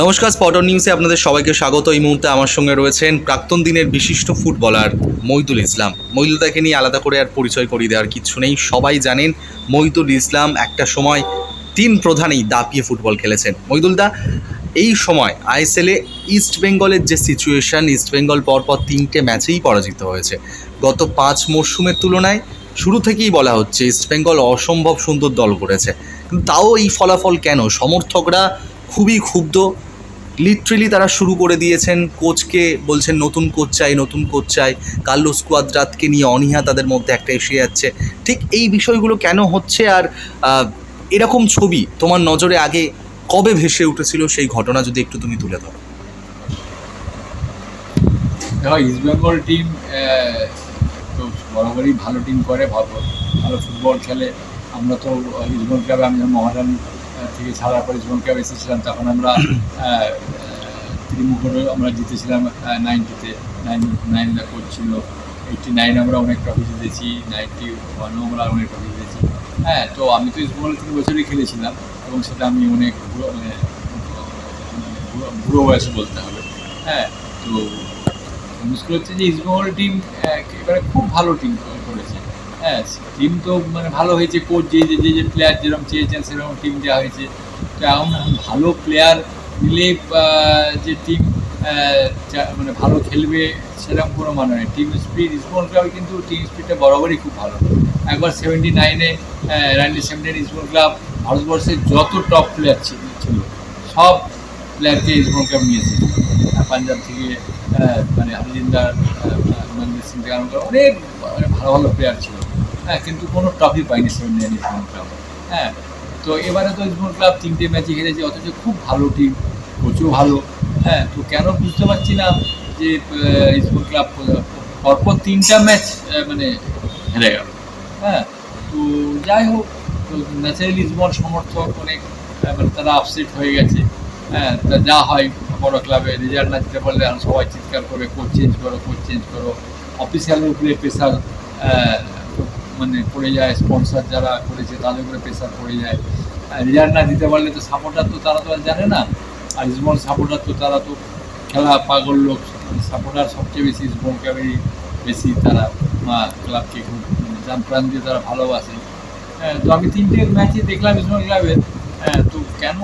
নমস্কার স্পটন নিউজে আপনাদের সবাইকে স্বাগত। এই মুহূর্তে আমার সঙ্গে রয়েছেন প্রাক্তন দিনের বিশিষ্ট ফুটবলার মইদুল ইসলাম। মইদুলদাকে নিয়ে আলাদা করে আর পরিচয় করিয়ে দেওয়ার কিছু নেই। সবাই জানেন, মইদুল ইসলাম একটা সময় তিন প্রধানেই দাপিয়ে ফুটবল খেলেছেন। মইদুলদা, এই সময় আইএসএলে ইস্ট বেঙ্গলের যে সিচুয়েশন ইস্ট বেঙ্গল পরপর তিনটে ম্যাচেই পরাজিত হয়েছে। গত পাঁচ মরশুমের তুলনায় শুরু থেকেই বলা হচ্ছে ইস্ট বেঙ্গল অসম্ভব সুন্দর দল করেছে। কিন্তু তাও এই ফলাফল কেন? সমর্থকরা খুবই ক্ষুব্ধ লিটারেলি তারা শুরু করে দিয়েছেন কোচকে, বলছেন নতুন কোচ চাই, নতুন কোচ চাই। কার্লোস কুয়াদ্রাতকে নিয়ে অনীহা তাদের মধ্যে একটা এসে যাচ্ছে। ঠিক এই বিষয়গুলো কেন হচ্ছে আর এরকম ছবি তোমার নজরে আগে কবে ভেসে উঠেছিল সেই ঘটনা যদি একটু তুমি তুলে ধরো। দেখো ইস্ট বেঙ্গল টিম তো বরাবরই ভালো টিম করে ভালো ভালো ফুটবল খেলে। আমরা তো ইস্ট বেঙ্গল ক্লাবে আমি মহারান থেকে ছাড়ার পর বেঙ্গল ক্লাবে এসেছিলাম, তখন আমরা ত্রিমুখরে আমরা জিতেছিলাম নাইনটিতে। নাইন নাইন কোচ ছিল। এইটটি নাইন আমরা অনেক ট্রফি জিতেছি, নাইনটি ওয়ানও আমরা অনেক ট্রফি জিতেছি। হ্যাঁ তো আমি তো ইস্ট বেঙ্গল তিন বছরই খেলেছিলাম এবং সেটা আমি অনেক বুড়ো মানে বুড়ো- বয়সে বলতে হবে। হ্যাঁ তো মুশকিল হচ্ছে যে ইস্টবেঙ্গল টিম এবারে খুব ভালো টিম করেছে হ্যাঁ টিম তো মানে ভালো হয়েছে কোচ যে যে যে প্লেয়ার যেরকম চেয়েছেন, সেরকম টিম দেওয়া হয়েছে। তো এখন ভালো প্লেয়ার মিলে যে টিম মানে ভালো খেলবে, সেরকম কোনো মানে নেই। টিম স্পিড ইস্টবেঙ্গল ক্লাবে কিন্তু টিম স্পিডটা বরাবরই খুব ভালো। একবার সেভেন্টি নাইনে নাইনটিন সেভেন্টি ইস্টবেঙ্গল ক্লাব ভারতবর্ষের যত টপ প্লেয়ার ছিল সব প্লেয়ারকে ইস্টবেঙ্গল ক্লাব নিয়েছে। পাঞ্জাব থেকে মানে হরজিন্দার মনজিৎ সিং থেকে অনেক মানে ভালো ভালো প্লেয়ার ছিল। হ্যাঁ কিন্তু কোনো trophy seventy nine East Bengal club হ্যাঁ তো এবারে তো ইস্টবেঙ্গল ক্লাব তিনটে ম্যাচে হেরেছে, অথচ খুব ভালো টিম কোচও ভালো। হ্যাঁ তো কেন বুঝতে পারছি না যে ইস্টবেঙ্গল ক্লাব পরপর তিনটা ম্যাচ মানে হেরে গেল। হ্যাঁ তো যাই হোক ন্যাচারালি ইস্টবেঙ্গল সমর্থক অনেক মানে তারা আপসেট হয়ে গেছে। হ্যাঁ তা যা হয়, বড় ক্লাবে রেজাল্ট না দিতে পারলে সবাই চিৎকার করে কোচ চেঞ্জ করো কোচ চেঞ্জ করো। অফিসিয়ালের উপরে প্রেশার মানে পড়ে যায় স্পন্সর যারা করেছে তাদের উপরে প্রেশার পড়ে যায়। রেজাল্ট না দিতে পারলে তো সাপোর্টার তো তারা তো আর জানে না। আর ইসবল সাপোর্টার তো তারা তো খেলা পাগল লোক। সাপোর্টার সবচেয়ে বেশি ইসবল ক্লাবেরই বেশি তারা ক্লাবকে খুব মানে জান প্রাণ দিয়ে তারা ভালোবাসে। হ্যাঁ তো আমি তিনটে ম্যাচে দেখলাম ইসবল ক্লাবের হ্যাঁ তো কেন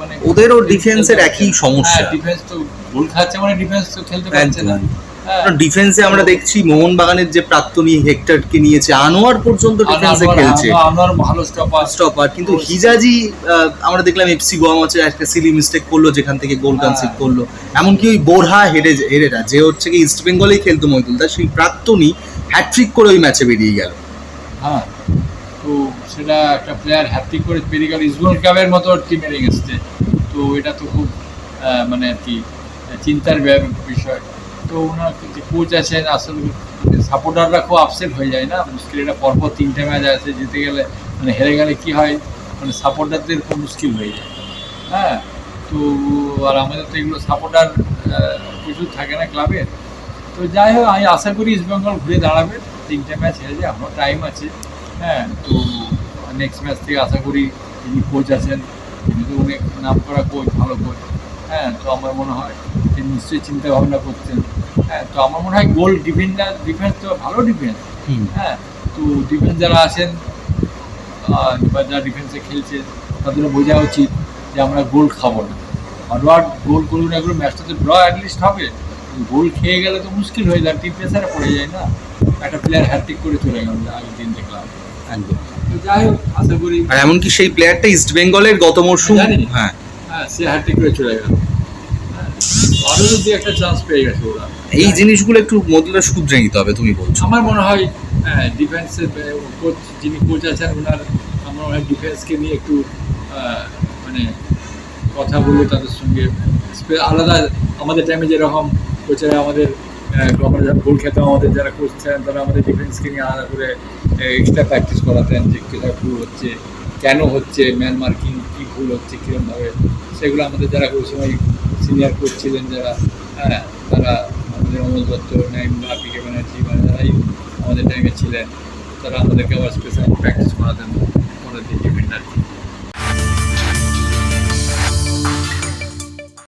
মানে ওদেরও ডিফেন্সের একই সমস্যা। হ্যাঁ ডিফেন্স তো গোল খাচ্ছে মানে ডিফেন্স তো খেলতে পারছে না। হ্যাঁ ডিফেন্সে আমরা দেখছি মোহনবাগানের যে প্রাক্তনী হেক্টরকে নিয়েছে আনোয়ার পর্যন্ত ডিফেন্সে খেলছে। আনোয়ার- ভালো স্টপার স্টপার কিন্তু হিজাজি আমরা দেখলাম এফসি গোয়া ম্যাচে একটা সিলি মিস্টেক করল যেখান থেকে গোল হ্যাঁ। কনসিড করল। এমনকি ওই বোরহা হেরে হেরেরা যে হচ্ছে কি ইস্ট বেঙ্গলেই খেলতো মহিদুল তার সেই প্রাক্তনী হ্যাট্রিক করে ওই ম্যাচে বেরিয়ে গেল। হ্যাঁ। তো সেটা একটা প্লেয়ার হ্যাট্রিক করে পেরিয়ে গেল। ইসবল ক্লাবের মতো টিমের এগেনস্টে তো এটা তো খুব মানে আর কি চিন্তার বিষয়। তো ওনার যে কোচ আছেন, আসলে সাপোর্টাররা খুব আপসেট হয়ে যায় না? মুশকিল, এটা পরপর তিনটে ম্যাচ আছে, জিতে গেলে মানে হেরে গেলে কি হয়? মানে সাপোর্টারদের খুব মুশকিল হয়ে যায়। হ্যাঁ? তো আর আমাদের তো এগুলো সাপোর্টার প্রচুর থাকে না ক্লাবের তো যাই হোক, আমি আশা করি ইস্ট বেঙ্গল ঘুরে দাঁড়াবে। তিনটে ম্যাচ হেরে যায় এখনও টাইম আছে। হ্যাঁ? তো নেক্সট ম্যাচ থেকে আশা করি যিনি কোচ আছেন তিনি তো অনেক নাম করা কোচ ভালো কোচ হ্যাঁ তো আমার মনে হয় তিনি নিশ্চয়ই চিন্তা ভাবনা করছেন। হ্যাঁ তো আমার মনে হয় গোল ডিফেন্ডার ডিফেন্স তো ভালো ডিফেন্স। হ্যাঁ তো ডিফেন্স যারা আছেন বা যারা ডিফেন্সে খেলছে তাদেরও বোঝা উচিত যে আমরা গোল খাব না। ফরওয়ার্ড গোল করুন এগুলো ম্যাচটা তো ড্র অ্যাটলিস্ট হবে। গোল খেয়ে গেলে তো মুশকিল হয়ে যায় টিম প্রেসারে পড়ে যায় না। একটা প্লেয়ার হ্যাট্রিক করে চলে গেল আগের দিন দেখলাম। একদম। যাই হোক আশা করি এমনকি সেই প্লেয়ারটা ইস্ট বেঙ্গলের গত মরশুম হ্যাঁ সে হ্যাট্রিক করে চলে গেল। হ্যাঁ, আরও যদি একটা চান্স পেয়ে গেছে ওরা। এই জিনিসগুলো একটু মদুরা শুধরে নিতে হবে তুমি বলছো। আমার মনে হয় হ্যাঁ ডিফেন্সের কোচ যিনি কোচ আছেন ওনার আমার মনে হয় ডিফেন্সকে নিয়ে একটু মানে কথা বলে তাদের সঙ্গে আলাদা আমাদের টাইমে যেরকম কোচেরা আমাদের আমরা যখন গোল খেতাম আমাদের যারা কোচ ছিলেন তারা আমাদের ডিফেন্সকে নিয়ে আলাদা করে এক্সট্রা প্র্যাকটিস করাতেন যে কোথায় ভুল হচ্ছে কেন হচ্ছে ম্যান মার্কিং কী ভুল হচ্ছে কীরকমভাবে সেগুলো আমাদের যারা ওই সময় সিনিয়র কোচ ছিলেন যারা হ্যাঁ তারা আমাদের অমল দত্ত, নাইম আপিকে ব্যানার্জি মানে যারাই আমাদের টাইমে ছিলেন, তারা আমাদেরকে আবার স্পেশাল প্র্যাকটিস করাতেন আমাদের ডিফেন্ডার